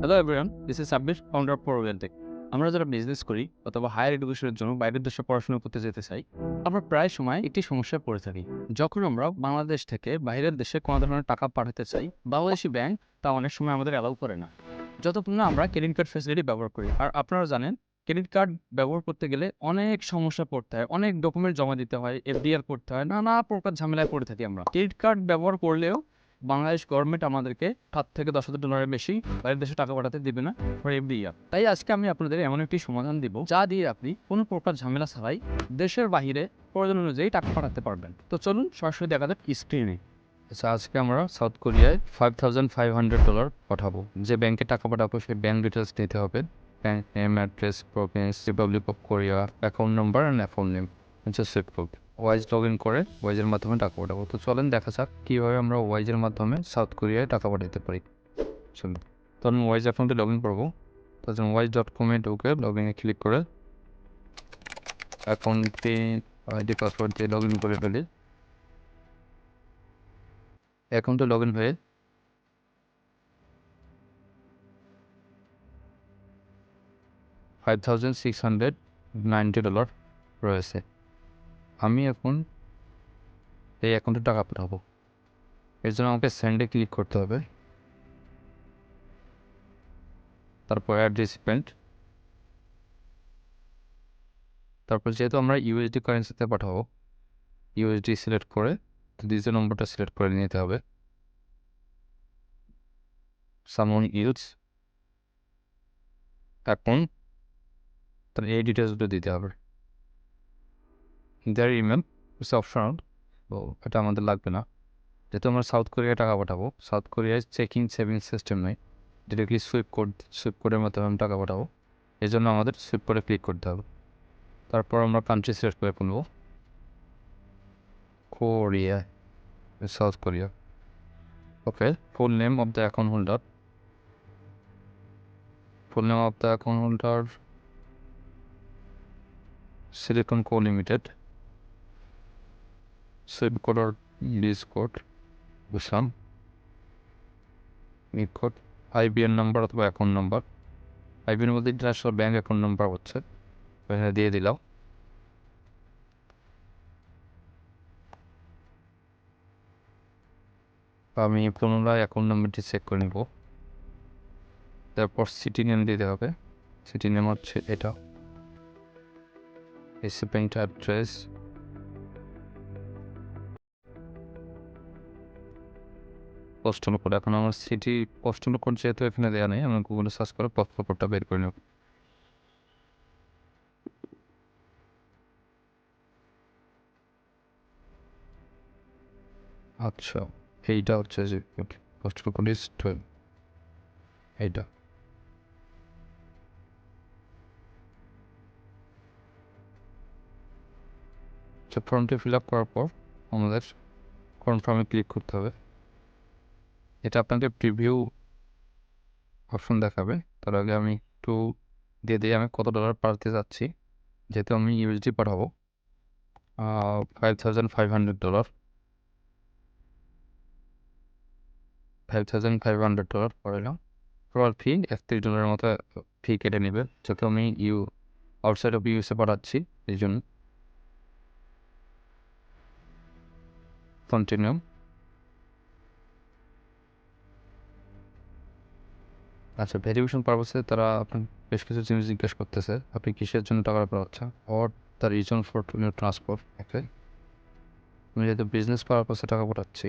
Hello everyone this is Sabbir founder of Programtech আমরা যারা business করি অথবা হায়ার এডুকেশনের জন্য বাইরের দেশে পড়াশোনা করতে যেতে চাই, আমরা প্রায় সময় একটি সমস্যায় পড়ে থাকি। যখন আমরা বাংলাদেশ থেকে বাইরের দেশে কোনো ধরনের টাকা পাঠাতে চাই, বাংলাদেশি ব্যাংক তা অনেক সময় আমাদের অ্যালাউ করে না। যতক্ষণ না আমরা ক্রেডিট কার্ড ফ্যাসিলিটি ব্যবহার করি। আর আপনারা জানেন ক্রেডিট কার্ড ব্যবহার করতে গেলে অনেক সমস্যা পড়তে হয়, অনেক ডকুমেন্ট জমা দিতে হয় এফডিআর করতে হয়, নানা প্রকার ঝামেলায় পড়ে থাকি আমরা। ক্রেডিট কার্ড ব্যবহার করলেও বাংলাদেশ গভর্নমেন্ট আমাদেরকে সাত থেকে দশ হাজার ডলারের বেশি বাইরের দেশে টাকা পাঠাতে দিবে না ফর এভরি ইয়ার তাই আজকে আমি আপনাদের এমন একটি সমাধান দিব, যা দিয়ে আপনি কোনো প্রকার ঝামেলা ছাড়াই দেশের বাইরে প্রয়োজন অনুযায়ী টাকা পাঠাতে পারবেন। তো চলুন সরাসরি দেখা যাক স্ক্রিনে আচ্ছা আজকে আমরা সাউথ কোরিয়ায় five thousand five hundred dollar পাঠাবো। যে ব্যাংকে টাকা পাঠাবো, সেই ব্যাংক ডিটেলস নিতে হবে। Bank name address province republic of Korea account number and account name হচ্ছে swift code Wise log in করে ওয়াইজের মাধ্যমে টাকা পাঠাবো। তো চলেন দেখা যাক কীভাবে আমরা ওয়াইজের মাধ্যমে সাউথ কোরিয়ায় টাকা পাঠাতে পারি। চলুন তখন ওয়াইজ অ্যাকাউন্টে লগ ইন করব। তখন ওয়াইজ ডট কমে ঢুকে লগ ইনে ক্লিক করে অ্যাকাউন্টে আইডি পাসওয়ার্ড দিয়ে লগ ইন করে ফেলি। অ্যাকাউন্টে লগ ইন হয়ে five thousand six hundred ninety dollar রয়েছে। আমি এখন এই অ্যাকাউন্টে টাকা পাঠাবো। এর জন্য আমাকে সেন্ডে ক্লিক করতে হবে। তারপর অ্যাড রিসিপেন্ট তারপর যেহেতু আমরা ইউএসডি কারেন্সিতে পাঠাবো ইউএসডি সিলেক্ট করে দ্বিতীয় নম্বরটা সিলেক্ট করে নিতে হবে। সামন ইউজ এখন তার এই ডিটেলসগুলো দিতে হবে। দেয়ার ইমেল ইটস অপশনাল তো এটা আমাদের লাগবে না। যেহেতু আমরা সাউথ কোরিয়ায় টাকা পাঠাবো সাউথ কোরিয়ায় চেকিং সেভিংস সিস্টেম নেই। ডিরেক্টলি সুইপ কোড সুইপ কোডের মাধ্যমে আমি টাকা পাঠাবো। এই জন্য আমাদের সুইপ করে ক্লিক করতে হবে। তারপর আমরা কান্ট্রি সিলেক্ট করে ফেলব। Korea South Korea okay full name of the account holder full name of the account holder Silicon co Limited swift কোডর লিজ কোড বুঝলাম নিট কোড আইবিএন নাম্বার অথবা অ্যাকাউন্ট নাম্বার আইবিএন বলতে ইন্টারন্যাশনাল ব্যাঙ্ক অ্যাকাউন্ট নাম্বার হচ্ছে। এখানে দিয়ে দিলাম। আমি পুনরায় অ্যাকাউন্ট নাম্বারটি চেক করে নেব। তারপর সিটি নেম দিতে হবে। সিটি নেম হচ্ছে এটা। Recipient address পোস্টাল কোড এখন আমার সিটি পোস্টাল কোড যেহেতু এখানে দেওয়া নেই, আমি গুগলে সার্চ করে পোস্টাল কোডটা বের করে নেব। আচ্ছা এইটা হচ্ছে যে পোস্টাল কোড ইজ টুয়েলভ এইটা। ফর্মটি ফিল আপ করার পর আমাদের কনফার্মে ক্লিক করতে হবে। এটা আপনাদের প্রিভিউ অপশন দেখাবে। তার আগে আমি একটু দিয়ে দিয়ে আমি কত ডলার পাঠাতে যাচ্ছি যেহেতু আমি ইউএসডি পাঠাবো। Five thousand five hundred dollar five thousand five hundred dollar পড়ালাম total fee একত্রিশ ডলারের মতো ফি কেটে নেবে। যেহেতু আমি ইউ আউটসাইড অফ ইউএসএ পাঠাচ্ছি, এই জন্য। কন্টিনিউ আচ্ছা ভেরিফিকেশন পারপাসে তারা আপনার বেশ কিছু জিনিস জিজ্ঞেস করতেছে। আপনি কিসের জন্য টাকা পাচ্ছেন or the reason for transport okay আমি যেহেতু বিজনেস পারপাসে টাকা পাঠাচ্ছি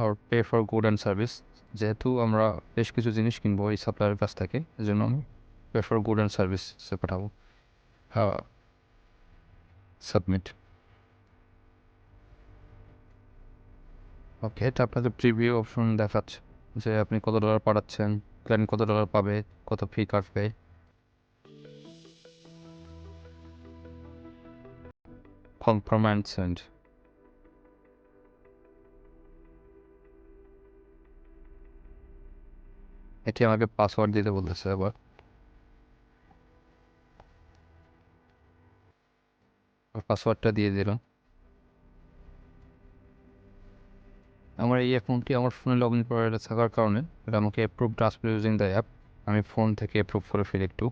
আর pay for good and service যেহেতু আমরা বেশ কিছু জিনিস কিনবো এই সাপ্লায়ারের কাছ থেকে এই জন্য আমি পে ফর গুড অ্যান্ড সার্ভিসে পাঠাবো। হ্যাঁ সাবমিট ওকে এটা আপনাদের প্রিভিউ অপশন দেখাচ্ছে। যে আপনি কত ডলার পাঠাচ্ছেন প্ল্যান কত ডলার পাবে, কত ফি কাটবে। এটি আমাকে পাসওয়ার্ড দিতে বলতেছে আবার। পাসওয়ার্ডটা দিয়ে দিলাম আমার এই অ্যাকাউন্টটি আমার ফোনে লগ ইন করা থাকার কারণে এটা আমাকে approve transfer using the app আমি ফোন থেকে অ্যাপ্রুভ করে ফেলি একটু।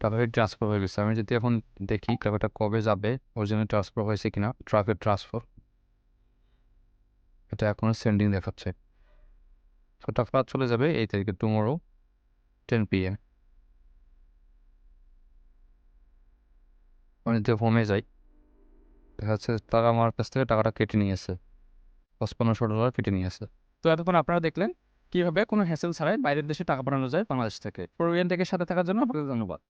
টাকাটা ট্রান্সফার হয়ে গেছে। আমি যদি এখন দেখি টাকাটা কবে যাবে অরিজিনাল ট্রান্সফার হয়েছে কিনা ট্রাকের ট্রান্সফার এটা এখনও সেন্ডিং দেখাচ্ছে। তো টাকা চলে যাবে এই তারিখে টুমোরো টেন পি এম যদি হোমে যাই, দেখা যাচ্ছে তারা আমার কাছ থেকে টাকাটা কেটে নিয়েছে পঁচপান্নশো ডলার কেটে নিয়েছে তো এতক্ষণ আপনারা দেখলেন কীভাবে কোনো হ্যাসেল ছাড়াই বাইরের দেশে টাকা পাঠানো যায় বাংলাদেশ থেকে। প্রোগ্রাম থেকে সাথে থাকার জন্য আপনাদের ধন্যবাদ।